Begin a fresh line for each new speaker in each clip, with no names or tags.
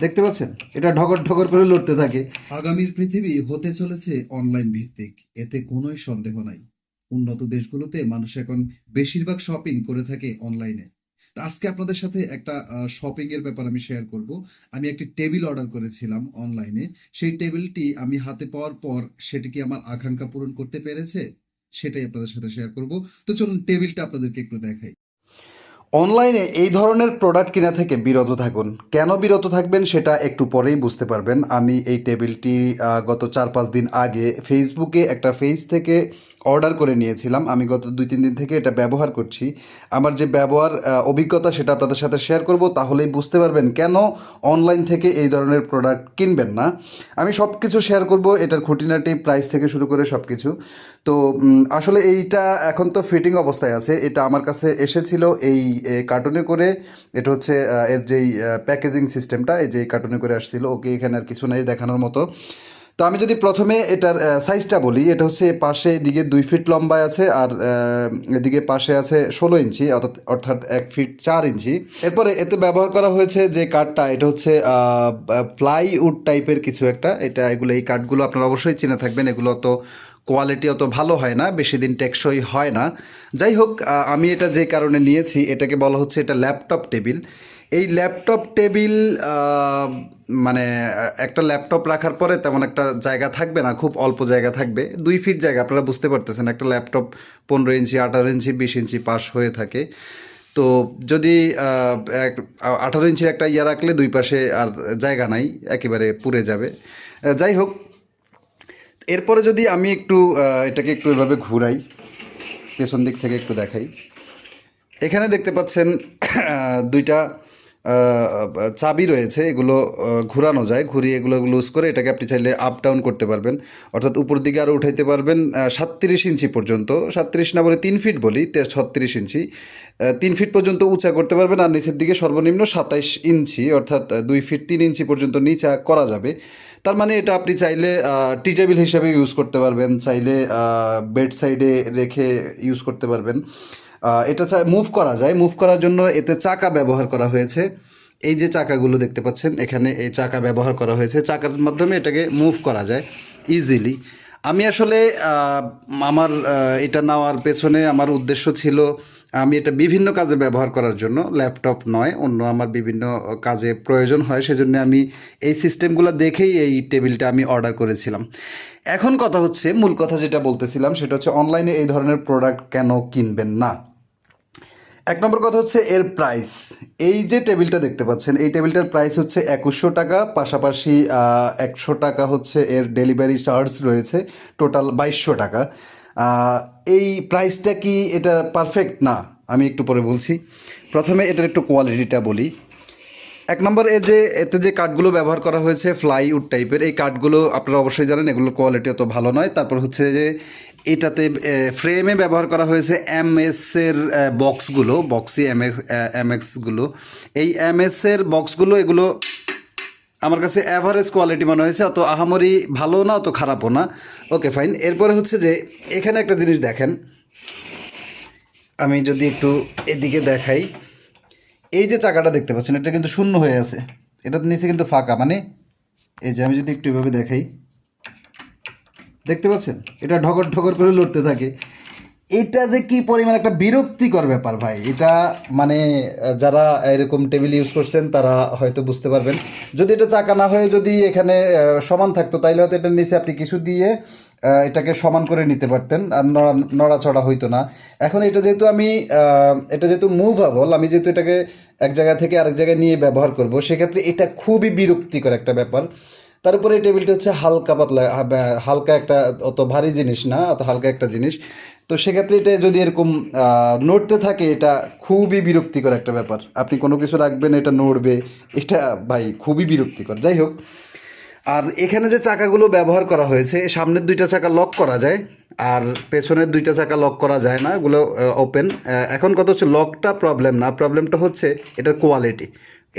দেখতে পাচ্ছেন? এটা ঢকর ঢকর করে লড়তে থাকে।
আগামীর পৃথিবী হতে চলেছে অনলাইন ভিত্তিক। এতে কোনোই সন্দেহ নাই। উন্নত দেশগুলোতে মানুষ এখন বেশিরভাগ শপিং করে থাকে অনলাইনে তা আজকে আপনাদের সাথে একটা শপিং এর ব্যাপার আমি শেয়ার করব। আমি একটি টেবিল অর্ডার করেছিলাম অনলাইনে সেই টেবিলটি আমি হাতে পাওয়ার পর সেটি কি আমার আকাঙ্ক্ষা পূরণ করতে পেরেছে। সেটাই আপনাদের সাথে শেয়ার করব। তো চলুন টেবিলটা আপনাদেরকে একটু দেখাই।
অনলাইনে এই ধরনের প্রোডাক্ট কেনা থেকে বিরত থাকুন। কেন বিরত থাকবেন সেটা একটু পরেই বুঝতে পারবেন। আমি এই টেবিলটি গত চার পাঁচ দিন আগে ফেসবুকে একটা ফেজ থেকে অর্ডার করে নিয়েছিলাম। আমি গত দুই, তিন দিন থেকে এটা ব্যবহার করছি। আমার যে ব্যবহার অভিজ্ঞতা সেটা আপনাদের সাথে শেয়ার করব, তাহলেই বুঝতে পারবেন কেন অনলাইন থেকে এই ধরনের প্রোডাক্ট কিনবেন না। আমি সব কিছু শেয়ার করব, এটার খুঁটিনাটি প্রাইস থেকে শুরু করে সব কিছু তো আসলে এইটা এখন তো ফিটিং অবস্থায় আছে। এটা আমার কাছে এসেছিল এই কার্টুনে করে। এটা হচ্ছে এর যেই প্যাকেজিং সিস্টেমটা এই যে কার্টুনে করে আসছিল, ওকে এখানে আর কিছু নেই দেখানোর মতো। তো আমি যদি প্রথমে এটার সাইজটা বলি, এটা হচ্ছে পাশে এদিকে দুই ফিট লম্বায় আছে আর এদিকে পাশে আছে ষোলো ইঞ্চি, অর্থাৎ অর্থাৎ এক ফিট চার ইঞ্চি। এরপরে এতে ব্যবহার করা হয়েছে যে কাঠটা এটা হচ্ছে প্লাইউড টাইপের কিছু একটা। এটা, এগুলো, এই কাঠগুলো আপনারা অবশ্যই চিনে থাকবেন। এগুলো তো কোয়ালিটি অত ভালো হয় না, বেশি দিন টেকসই হয় না। যাই হোক আমি এটা যে কারণে নিয়েছি, এটাকে বলা হচ্ছে এটা ল্যাপটপ টেবিল এই ল্যাপটপ টেবিল মানে একটা ল্যাপটপ রাখার পরে তেমন একটা জায়গা থাকবে না, খুব অল্প জায়গা থাকবে। দুই ফিট জায়গা, আপনারা বুঝতে পারতেছেন, একটা ল্যাপটপ পনেরো ইঞ্চি, আঠারো ইঞ্চি, বিশ ইঞ্চি পাশ হয়ে থাকে। তো যদি এক, আঠারো ইঞ্চির একটা ইয়া রাখলে দুই পাশে আর জায়গা নাই, একেবারে পুড়ে যাবে। যাই হোক, এরপরে যদি আমি একটু এটাকে একটু এভাবে ঘুরাই, পেছন দিক থেকে একটু দেখাই। এখানে দেখতে পাচ্ছেন দুইটা চাবি রয়েছে, এগুলো ঘোরানো যায়, ঘুরিয়ে এগুলো লুজ করে এটাকে আপনি চাইলে আপ ডাউন করতে পারবেন। অর্থাৎ উপর দিকে আরও উঠাইতে পারবেন সাতত্রিশ ইঞ্চি পর্যন্ত। সাতত্রিশ না বলে তিন ফিট বলি ছত্রিশ ইঞ্চি। তিন ফিট পর্যন্ত উঁচা করতে পারবেন আর নিচের দিকে সর্বনিম্ন সাতাইশ ইঞ্চি, অর্থাৎ দুই ফিট তিন ইঞ্চি পর্যন্ত নিচা করা যাবে। তার মানে এটা আপনি চাইলে টি টেবিল হিসেবে ইউজ করতে পারবেন, চাইলে বেড সাইডে রেখে ইউজ করতে পারবেন। এটা মুভ করা যায়। মুভ করার জন্য এতে চাকা ব্যবহার করা হয়েছে। এই যে চাকাগুলো দেখতে পাচ্ছেন, এখানে এই চাকা ব্যবহার করা হয়েছে। চাকার মাধ্যমে এটাকে মুভ করা যায় ইজিলি আমি আসলে আমার এটা নেওয়ার পেছনে আমার উদ্দেশ্য ছিল, আমি এটা বিভিন্ন কাজে ব্যবহার করার জন্য ল্যাপটপ নয়, অন্য আমার বিভিন্ন কাজে প্রয়োজন হয়, সেজন্য আমি এই সিস্টেমগুলো দেখেই এই টেবিলটা আমি অর্ডার করেছিলাম। এখন কথা হচ্ছে, মূল কথা যেটা বলতেছিলাম, সেটা হচ্ছে অনলাইনে এই ধরনের প্রোডাক্ট কেন কিনবেন না? এক নম্বর কথা হচ্ছে এর প্রাইস এই যে টেবিলটা দেখতে পাচ্ছেন, এই টেবিলটার প্রাইস হচ্ছে একুশশো টাকা, পাশাপাশি একশো টাকা হচ্ছে এর ডেলিভারি চার্জ রয়েছে টোটাল বাইশশো টাকা। এই প্রাইসটা কি এটা পারফেক্ট না, আমি একটু পরে বলছি। প্রথমে এটার একটু কোয়ালিটিটা বলি। এক নম্বর এ যে, এতে যে কাঠগুলো ব্যবহার করা হয়েছে, ফ্লাইউড টাইপের, এই কাঠগুলো আপনারা অবশ্যই জানেন, এগুলোর কোয়ালিটি অত ভালো নয়। তারপর হচ্ছে যে, এটাতে ফ্রেমে ব্যবহার করা হয়েছে এম এর বক্সগুলো বক্সি এম এম এক্সগুলো এই এম এর বক্সগুলো এগুলো আমার কাছে অ্যাভারেজ কোয়ালিটি মনে হয়েছে, অত আহামরি ভালো না, অত খারাপও না। ওকে ফাইন এরপরে হচ্ছে যে, এখানে একটা জিনিস দেখেন। আমি যদি একটু এদিকে দেখাই। এই যে চাকাটা দেখতে পাচ্ছেন, এটা কিন্তু শূন্য হয়ে আছে। এটার নিচে কিন্তু ফাঁকা মানে এই যে আমি যদি একটু এভাবে দেখাই। দেখতে পাচ্ছেন? এটা ঢকর ঢকর করে লড়তে থাকে। এটা যে কি পরিমাণ একটা বিরক্তিকর ব্যাপার ভাই। এটা মানে যারা এরকম টেবিল ইউজ করছেন, তারা হয়তো বুঝতে পারবেন। যদি এটা চাকা না হয়ে যদি এখানে সমান থাকতো, তাইলে হয়তো এটার নিচে আপনি কিছু দিয়ে এটাকে সমান করে নিতে পারতেন, আর নড়া নড়াচড়া হইতো না। এখন এটা যেহেতু আমি এটা যেহেতু মুভেবল আমি যেহেতু এটাকে এক জায়গা থেকে আরেক জায়গায় নিয়ে ব্যবহার করব, সেক্ষেত্রে এটা খুবই বিরক্তিকর একটা ব্যাপার। তার উপরে এই টেবিলটা হচ্ছে হালকা পাতলা হালকা একটা অত ভারী জিনিস না, অত হালকা একটা জিনিস। তো সেক্ষেত্রে এটা যদি এরকম নড়তে থাকে, এটা খুবই বিরক্তিকর একটা ব্যাপার। আপনি কোনো কিছু রাখবেন, এটা নড়বে, এটা ভাই খুবই বিরক্তিকর। যাই হোক আর এখানে যে চাকাগুলো ব্যবহার করা হয়েছে, সামনের দুইটা চাকা লক করা যায়, আর পেছনের দুইটা চাকা লক করা যায় না, এগুলো ওপেন এখন কথা হচ্ছে লকটা প্রবলেম না প্রবলেমটা হচ্ছে এটার কোয়ালিটি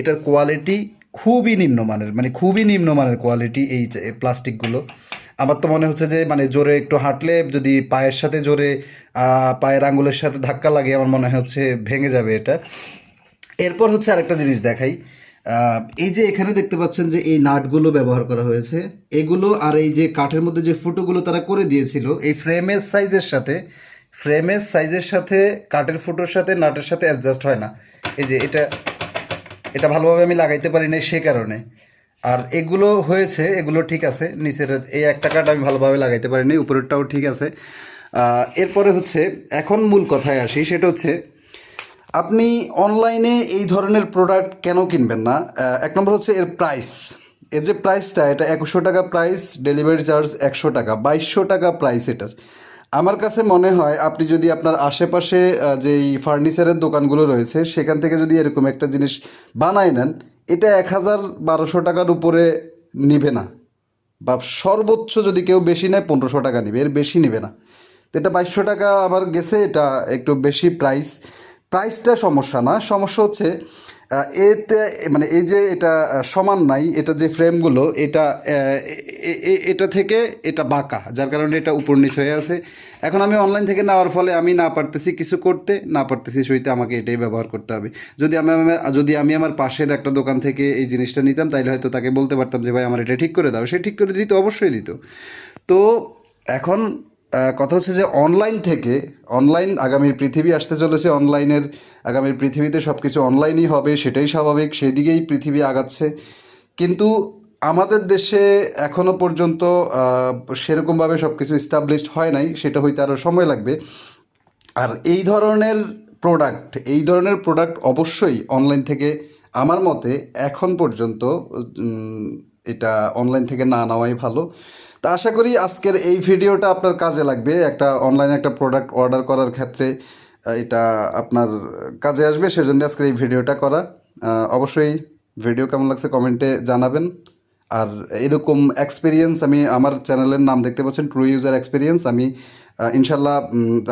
এটার কোয়ালিটি খুবই নিম্নমানের মানে খুবই নিম্নমানের কোয়ালিটি এই প্লাস্টিকগুলো আমার তো মনে হচ্ছে যে মানে জোরে একটু হাঁটলে যদি পায়ের সাথে জোরে পায়ের আঙুলের সাথে ধাক্কা লাগে, আমার মনে হচ্ছে ভেঙে যাবে এটা। এরপর হচ্ছে আরেকটা জিনিস দেখাই। এই যে এখানে দেখতে পাচ্ছেন যে এই নাটগুলো ব্যবহার করা হয়েছে, এগুলো আর এই যে কাঠের মধ্যে যে ফুটোগুলো তারা করে দিয়েছিল, এই ফ্রেমের সাইজের সাথে, ফ্রেমের সাইজের সাথে কাঠের ফুটোর সাথে নাটের সাথে অ্যাডজাস্ট হয় না। এই যে এটা এটা ভালোভাবে আমি লাগাইতে পারি না সে কারণে। আর এগুলো হয়েছে, এগুলো ঠিক আছে, নিচের এই একটা কাঠ আমি ভালোভাবে লাগাইতে পারিনি উপরেরটাও ঠিক আছে। এরপরে হচ্ছে, এখন মূল কথায় আসি, সেটা হচ্ছে আপনি অনলাইনে এই ধরনের প্রোডাক্ট কেন কিনবেন না? এক নম্বর হচ্ছে এর প্রাইস এর যে প্রাইসটা এটা একশো টাকা প্রাইস ডেলিভারি চার্জ একশো টাকা, বাইশশো টাকা প্রাইস এটার। আমার কাছে মনে হয় আপনি যদি আপনার আশেপাশে যেই ফার্নিচারের দোকানগুলো রয়েছে, সেখান থেকে যদি এরকম একটা জিনিস বানায় নেন, এটা এক হাজার বারোশো টাকার উপরে নিবে না। বা সর্বোচ্চ যদি কেউ বেশি নেয়, পনেরোশো টাকা নিবে, এর বেশি নিবে না। তো এটা বাইশশো টাকা আবার গেছে, এটা একটু বেশি প্রাইস প্রাইসটা সমস্যা না, সমস্যা হচ্ছে এতে মানে এই যে এটা সমান নাই, এটা যে ফ্রেমগুলো, এটা এটা থেকে এটা বাঁকা, যার কারণে এটা উপর নিচ হয়ে আছে। এখন আমি অনলাইন থেকে নেওয়ার ফলে আমি না পারতেছি কিছু করতে, না পারতেছি সইতে, আমাকে এটাই ব্যবহার করতে হবে। যদি আমি যদি আমি আমার পাশের একটা দোকান থেকে এই জিনিসটা নিতাম, তাইলে হয়তো তাকে বলতে পারতাম যে, ভাই, আমার এটা ঠিক করে দাও। সে ঠিক করে দিত, অবশ্যই দিত। তো এখন কথা হচ্ছে যে অনলাইন থেকে অনলাইন আগামীর পৃথিবী আসতে চলেছে অনলাইনের আগামীর পৃথিবীতে সব কিছু অনলাইনই হবে, সেটাই স্বাভাবিক, সেদিকেই পৃথিবী আগাচ্ছে। কিন্তু আমাদের দেশে এখনও পর্যন্ত সেরকমভাবে সব কিছু স্টাবলিশড হয় নাই, সেটা হইতে আরও সময় লাগবে। আর এই ধরনের প্রোডাক্ট এই ধরনের প্রোডাক্ট অবশ্যই অনলাইন থেকে আমার মতে এখন পর্যন্ত এটা অনলাইন থেকে না নেওয়াই ভালো। তা আশা করি আজকের এই ভিডিওটা আপনার কাজে লাগবে। একটা অনলাইনে একটা প্রোডাক্ট অর্ডার করার ক্ষেত্রে এটা আপনার কাজে আসবে, সেজন্য আজকের এই ভিডিওটা করা। অবশ্যই ভিডিও কেমন লাগছে কমেন্টে জানাবেন। আর এরকম এক্সপিরিয়েন্স আমি আমার চ্যানেলের নাম দেখতে পাচ্ছেন ট্রু ইউজার এক্সপিরিয়েন্স আমি ইনশাল্লাহ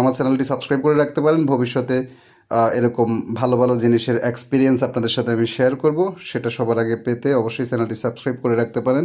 আমার চ্যানেলটি সাবস্ক্রাইব করে রাখতে পারেন। ভবিষ্যতে এরকম ভালো ভালো জিনিসের এক্সপিরিয়েন্স আপনাদের সাথে আমি শেয়ার করব। সেটা সবার আগে পেতে অবশ্যই চ্যানেলটি সাবস্ক্রাইব করে রাখতে পারেন।